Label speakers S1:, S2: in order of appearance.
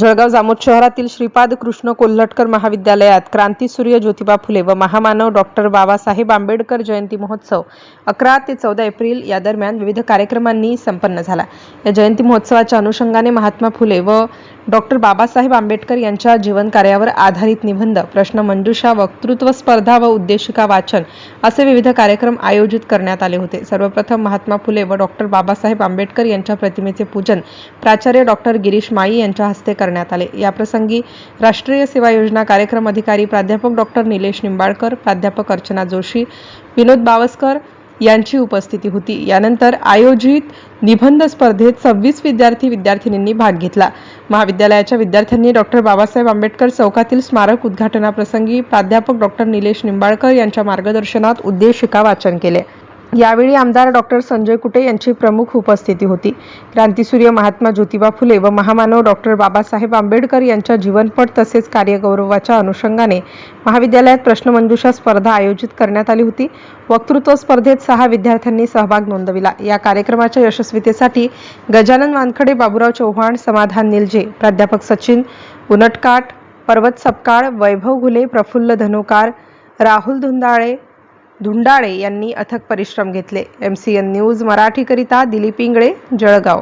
S1: जळगाव जामोद शहरातील श्रीपाद कृष्ण कोल्हटकर महाविद्यालयात क्रांतीसूर्य ज्योतिबा फुले व महामानव डॉक्टर बाबासाहेब आंबेडकर जयंती महोत्सव अकरा ते चौदा एप्रिल या दरम्यान विविध कार्यक्रमांनी संपन्न झाला. या जयंती महोत्सवाच्या अनुषंगाने महात्मा फुले व डॉक्टर बाबासाहेब आंबेडकर यांच्या जीवनकार्यावर आधारित निबंध प्रश्न मंजुषा वक्तृत्व स्पर्धा व उद्देशिका वाचन असे विविध कार्यक्रम आयोजित करण्यात आले होते. सर्वप्रथम महात्मा फुले व डॉक्टर बाबासाहेब आंबेडकर यांच्या प्रतिमेचे पूजन प्राचार्य डॉक्टर गिरीश माई यांच्या हस्ते करण्यात आले. याप्रसंगी राष्ट्रीय सेवा योजना कार्यक्रम अधिकारी प्राध्यापक डॉक्टर निलेश निंबाळकर प्राध्यापक अर्चना जोशी विनोद बावस्कर यांची उपस्थिती होती. यानंतर आयोजित निबंध स्पर्धेत सव्वीस विद्यार्थी विद्यार्थिनींनी भाग घेतला. महाविद्यालयाच्या विद्यार्थ्यांनी डॉक्टर बाबासाहेब आंबेडकर चौकातील स्मारक उद्घाटनाप्रसंगी प्राध्यापक डॉक्टर निलेश निंबाळकर यांच्या मार्गदर्शनात उद्देशिका वाचन केले. यावेळी आमदार डॉक्टर संजय कुटे यांची प्रमुख उपस्थिती होती. क्रांतीसूर्य महात्मा ज्योतिबा फुले व महामानव डॉक्टर बाबासाहेब आंबेडकर यांच्या जीवनपट तसेच कार्यगौरवाच्या अनुषंगाने महाविद्यालयात प्रश्नमंजुषा स्पर्धा आयोजित करण्यात आली होती. वक्तृत्व स्पर्धेत सहा विद्यार्थ्यांनी सहभाग नोंदविला. या कार्यक्रमाच्या यशस्वीतेसाठी गजानन वानखडे बाबुराव चव्हाण समाधान निलजे प्राध्यापक सचिन उनटकाट पर्वत सपकाळ वैभव घुले प्रफुल्ल धनुकार राहुल धुंदाळे धुंडाळे यांनी अथक परिश्रम घेतले. एम सी एन न्यूज मराठीकरिता दिलीप इंगळे जळगाव.